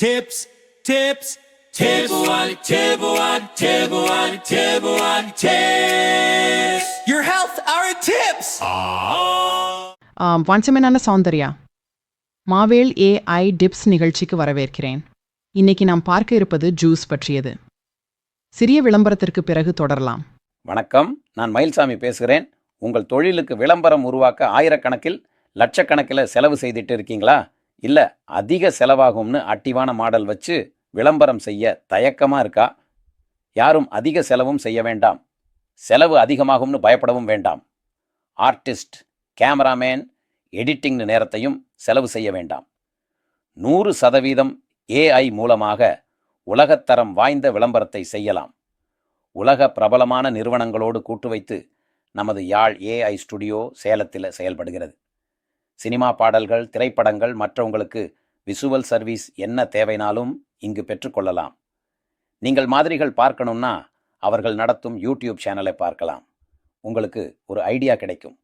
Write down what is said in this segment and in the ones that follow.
Tips, tips, Tibuan, Tibuan, Tibuan, Tibuan tips. Your health, our tips. வன்சமெனான சௌந்தர்யா மாவேல் AI tips நிகழ்ச்சிக்கு வரவேற்கிறேன். இன்னைக்கு நாம் பார்க்க இருப்பது ஜூஸ் பற்றியது. சிறிய விளம்பரத்திற்கு பிறகு தொடரலாம். வணக்கம் நான் மயில்சாமி பேசுகிறேன். உங்கள் தொழிலுக்கு விளம்பரம் உருவாக்க ஆயிரக்கணக்கில் லட்சக்கணக்கில் செலவு செய்துட்டு இருக்கீங்களா? இல்லை அதிக செலவாகும்னு அட்டிவான மாடல் வச்சு விளம்பரம் செய்ய தயக்கமாக இருக்கா? யாரும் அதிக செலவும் செய்ய வேண்டாம். செலவு அதிகமாகும்னு பயப்படவும் வேண்டாம். ஆர்டிஸ்ட் கேமராமேன் எடிட்டிங் நேரத்தையும் செலவு செய்ய வேண்டாம். நூறு சதவீதம் ஏஐ மூலமாக உலகத்தரம் வாய்ந்த விளம்பரத்தை செய்யலாம். உலக பிரபலமான நிறுவனங்களோடு கூட்டு வைத்து நமது யாழ் ஏஐ ஸ்டுடியோ சேலத்தில் செயல்படுகிறது. சினிமா பாடல்கள் திரைப்படங்கள் மற்றவங்களுக்கு விசுவல் சர்வீஸ் என்ன தேவைனாலும் இங்கு பெற்றுக்கொள்ளலாம் நீங்கள் மாதிரிகள் பார்க்கணும்னா அவர்கள் நடத்தும் யூடியூப் சேனலை பார்க்கலாம். உங்களுக்கு ஒரு ஐடியா கிடைக்கும்.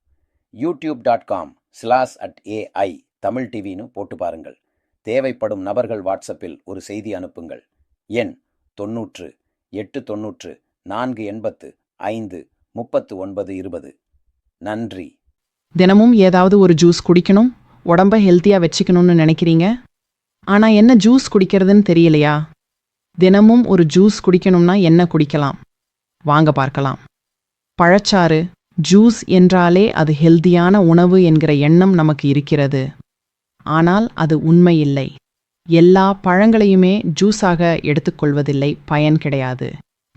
YouTube dot com slash at AI Tamil டிவின்னு போட்டு பாருங்கள். தேவைப்படும் நபர்கள் வாட்ஸ்அப்பில் ஒரு செய்தி அனுப்புங்கள். எண் தொன்னூற்று எட்டு தொன்னூற்று நான்கு எண்பத்து ஐந்து முப்பத்து ஒன்பது இருபது. நன்றி. தினமும் ஏதாவது ஒரு ஜூஸ் குடிக்கணும் உடம்ப ஹெல்த்தியாக வச்சுக்கணும்னு நினைக்கிறீங்க? ஆனால் என்ன ஜூஸ் குடிக்கிறதுன்னு தெரியலையா? தினமும் ஒரு ஜூஸ் குடிக்கணும்னா என்ன குடிக்கலாம்? வாங்க பார்க்கலாம். பழச்சாறு ஜூஸ் என்றாலே அது ஹெல்தியான உணவு என்கிற எண்ணம் நமக்கு இருக்கிறது. ஆனால் அது உண்மையில்லை. எல்லா பழங்களையுமே ஜூஸாக எடுத்துக்கொள்வதில்லை பயன் கிடையாது.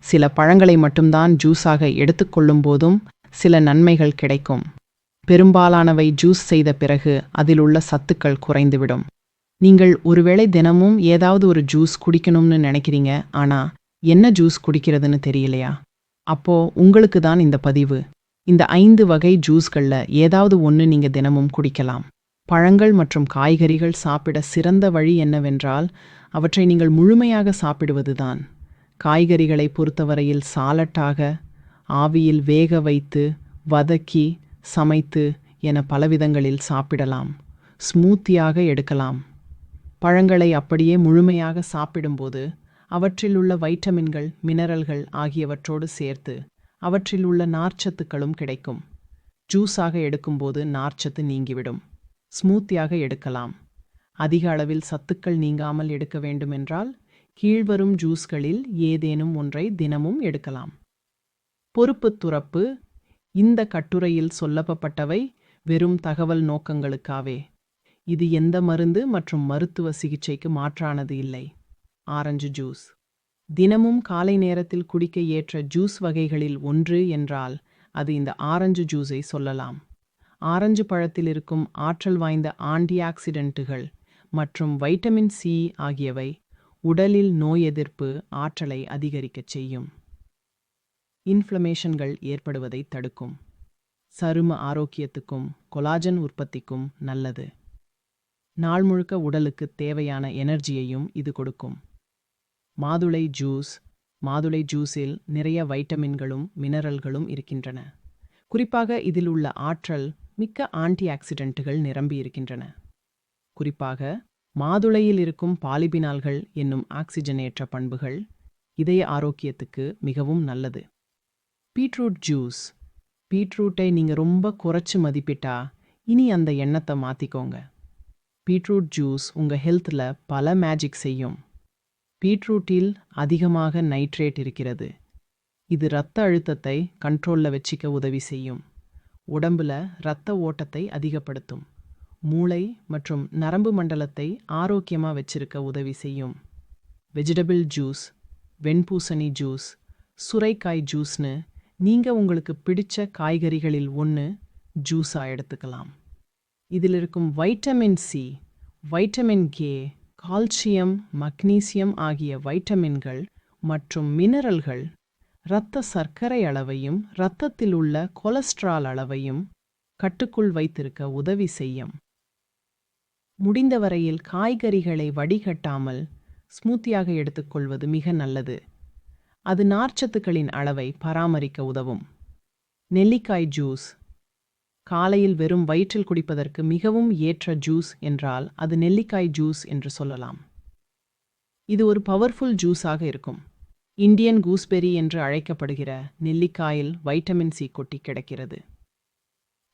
சில பழங்களை மட்டும்தான் ஜூஸாக எடுத்துக்கொள்ளும் போதும் சில நன்மைகள் கிடைக்கும். பெரும்பாலானவை ஜூஸ் செய்த பிறகு அதில் உள்ள சத்துக்கள் குறைந்துவிடும். நீங்கள் ஒருவேளை தினமும் ஏதாவது ஒரு ஜூஸ் குடிக்கணும்னு நினைக்கிறீங்க ஆனா என்ன ஜூஸ் குடிக்கிறதுன்னு தெரியலையா? அப்போ உங்களுக்கு தான் இந்த பதிவு. இந்த ஐந்து வகை ஜூஸ்கள்ல ஏதாவது ஒன்று நீங்க தினமும் குடிக்கலாம். பழங்கள் மற்றும் காய்கறிகள் சாப்பிட சிறந்த வழி என்னவென்றால் அவற்றை நீங்கள் முழுமையாக சாப்பிடுவதுதான். காய்கறிகளை பொறுத்தவரையில் சாலட்டாக ஆவியில் வேக வைத்து வதக்கி சமைத்து என பலவிதங்களில் சாப்பிடலாம். ஸ்மூத்தியாக எடுக்கலாம். பழங்களை அப்படியே முழுமையாக சாப்பிடும்போது அவற்றில் உள்ள வைட்டமின்கள் மினரல்கள் ஆகியவற்றோடு சேர்த்து அவற்றில் உள்ள நார்ச்சத்துக்களும் கிடைக்கும். ஜூஸாக எடுக்கும்போது நார்ச்சத்து நீங்கிவிடும். ஸ்மூத்தியாக எடுக்கலாம். அதிக அளவில் சத்துக்கள் நீங்காமல் எடுக்க வேண்டுமென்றால் கீழ்வரும் ஜூஸ்களில் ஏதேனும் ஒன்றை தினமும் எடுக்கலாம். பொறுப்பு துறப்பு இந்த கட்டுரையில் சொல்லப்பட்டவை வெறும் தகவல் நோக்கங்களுக்காவே. இது எந்த மருந்து மற்றும் மருத்துவ சிகிச்சைக்கு மாற்றானது இல்லை. Orange juice. தினமும் காலை நேரத்தில் குடிக்க ஏற்ற ஜூஸ் வகைகளில் ஒன்று என்றால் அது இந்த ஆரஞ்சு ஜூஸை சொல்லலாம். ஆரஞ்சு பழத்தில் இருக்கும் ஆற்றல் வாய்ந்த ஆன்டிஆக்சிடென்ட்டுகள் மற்றும் வைட்டமின் சி ஆகியவை உடலில் நோய் எதிர்ப்பு ஆற்றலை அதிகரிக்கச் செய்யும். இன்ஃப்ளமேஷன்கள் ஏற்படுவதை தடுக்கும். சரும ஆரோக்கியத்துக்கும் கொலாஜன் உற்பத்திக்கும் நல்லது. நாள் முழுக்க உடலுக்கு தேவையான எனர்ஜியையும் இது கொடுக்கும். மாதுளை ஜூஸ் மாதுளை ஜூஸில் நிறைய வைட்டமின்களும் மினரல்களும் இருக்கின்றன. குறிப்பாக இதில் உள்ள ஆற்றல் மிக்க ஆன்டி ஆக்சிடென்ட்டுகள் நிரம்பி இருக்கின்றன. குறிப்பாக மாதுளையில் இருக்கும் பாலிபினால்கள் என்னும் ஆக்சிஜனேற்ற பண்புகள் இதய ஆரோக்கியத்துக்கு மிகவும் நல்லது. Beetroot juice. பீட்ரூட்டை நீங்கள் ரொம்ப குறைச்சி மதிப்பிட்டா இனி அந்த எண்ணத்தை மாற்றிக்கோங்க பீட்ரூட் ஜூஸ் உங்கள் ஹெல்த்தில் பல மேஜிக் செய்யும். பீட்ரூட்டில் அதிகமாக நைட்ரேட் இருக்கிறது. இது இரத்த அழுத்தத்தை கண்ட்ரோலில் வச்சிக்க உதவி செய்யும். உடம்புல இரத்த ஓட்டத்தை அதிகப்படுத்தும். மூளை மற்றும் நரம்பு மண்டலத்தை ஆரோக்கியமாக வச்சிருக்க உதவி செய்யும். வெஜிடபிள் ஜூஸ் வெண்பூசணி ஜூஸ் சுரைக்காய் ஜூஸ்னு நீங்கள் உங்களுக்கு பிடிச்ச காய்கறிகளில் ஒன்று ஜூஸா எடுத்துக்கலாம். இதில் இருக்கும் vitamin C vitamin K calcium magnesium ஆகிய வைட்டமின்கள் மற்றும் மினரல்கள் இரத்த சர்க்கரை அளவையும் இரத்தத்தில் உள்ள கொலஸ்ட்ரால் அளவையும் கட்டுக்குள் வைத்திருக்க உதவி செய்யும். முடிந்தவரையில் காய்கறிகளை வடிகட்டாமல் ஸ்மூத்தியாக எடுத்துக்கொள்வது மிக நல்லது. அது நார்ச்சத்துக்களின் அளவை பராமரிக்க உதவும். நெல்லிக்காய் ஜூஸ். காலையில் வெறும் வயிற்றில் குடிப்பதற்கு மிகவும் ஏற்ற ஜூஸ் என்றால் அது நெல்லிக்காய் ஜூஸ் என்று சொல்லலாம். இது ஒரு பவர்ஃபுல் ஜூஸாக இருக்கும். இந்தியன் கூஸ்பெரி என்று அழைக்கப்படுகிற நெல்லிக்காயில் வைட்டமின் சி கொட்டி கிடக்கிறது.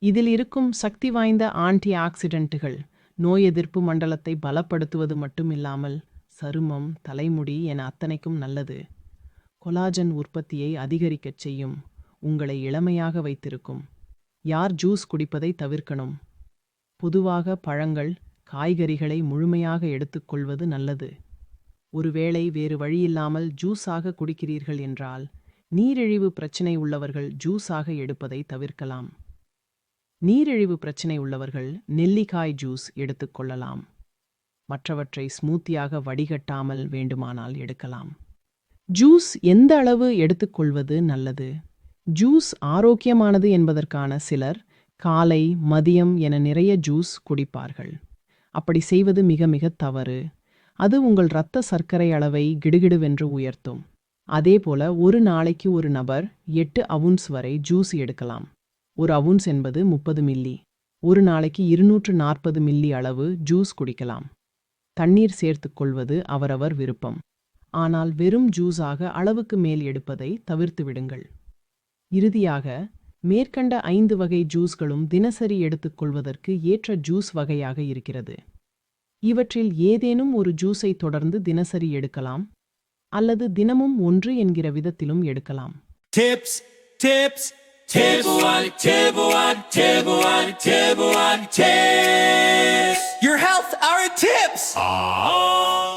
இதில் இருக்கும் சக்தி வாய்ந்த ஆன்டி ஆக்சிடென்ட்டுகள் நோய் எதிர்ப்பு மண்டலத்தை பலப்படுத்துவது மட்டுமில்லாமல் சருமம் தலைமுடி என அத்தனைக்கும் நல்லது. கொலாஜன் உற்பத்தியை அதிகரிக்கச் செய்யும். உங்களை இளமையாக வைத்திருக்கும். யார் ஜூஸ் குடிப்பதை தவிர்க்கணும். பொதுவாக பழங்கள் காய்கறிகளை முழுமையாக எடுத்துக்கொள்வது நல்லது. ஒருவேளை வேறு வழியில்லாமல் ஜூஸாக குடிக்கிறீர்கள் என்றால் நீரிழிவு பிரச்சினை உள்ளவர்கள் ஜூஸாக எடுப்பதை தவிர்க்கலாம். நீரிழிவு பிரச்சினை உள்ளவர்கள் நெல்லிக்காய் ஜூஸ் எடுத்துக்கொள்ளலாம் மற்றவற்றை ஸ்மூத்தியாக வடிகட்டாமல் வேண்டுமானால் எடுக்கலாம். ஜூஸ் எந்த அளவு எடுத்துக்கொள்வது நல்லது? ஜூஸ் ஆரோக்கியமானது என்பதற்கான சிலர் காலை மதியம் என நிறைய ஜூஸ் குடிப்பார்கள். அப்படி செய்வது மிக மிக தவறு. அது உங்கள் இரத்த சர்க்கரை அளவை கிடுகிடுவென்று உயர்த்தும். அதேபோல ஒரு நாளைக்கு ஒரு நபர் எட்டு அவுன்ஸ் வரை ஜூஸ் எடுக்கலாம். ஒரு அவுன்ஸ் என்பது முப்பது மில்லி. ஒரு நாளைக்கு இருநூற்று நாற்பது மில்லி அளவு ஜூஸ் குடிக்கலாம். தண்ணீர் சேர்த்துக் கொள்வது அவரவர் விருப்பம். ஆனால் வெறும் ஜூஸாக அளவுக்கு மேல் எடுப்பதை தவிர்த்து விடுங்கள் இறுதியாக மேற்கண்ட ஐந்து வகை ஜூஸ்களும் தினசரி எடுத்துக்கொள்வதற்கு ஏற்ற ஜூஸ் வகையாக இருக்கிறது இவற்றில் ஏதேனும் ஒரு ஜூஸை தொடர்ந்து தினசரி எடுக்கலாம் அல்லது தினமும் ஒன்று என்கிற விதத்திலும் எடுக்கலாம். Your health, our tips. Ah.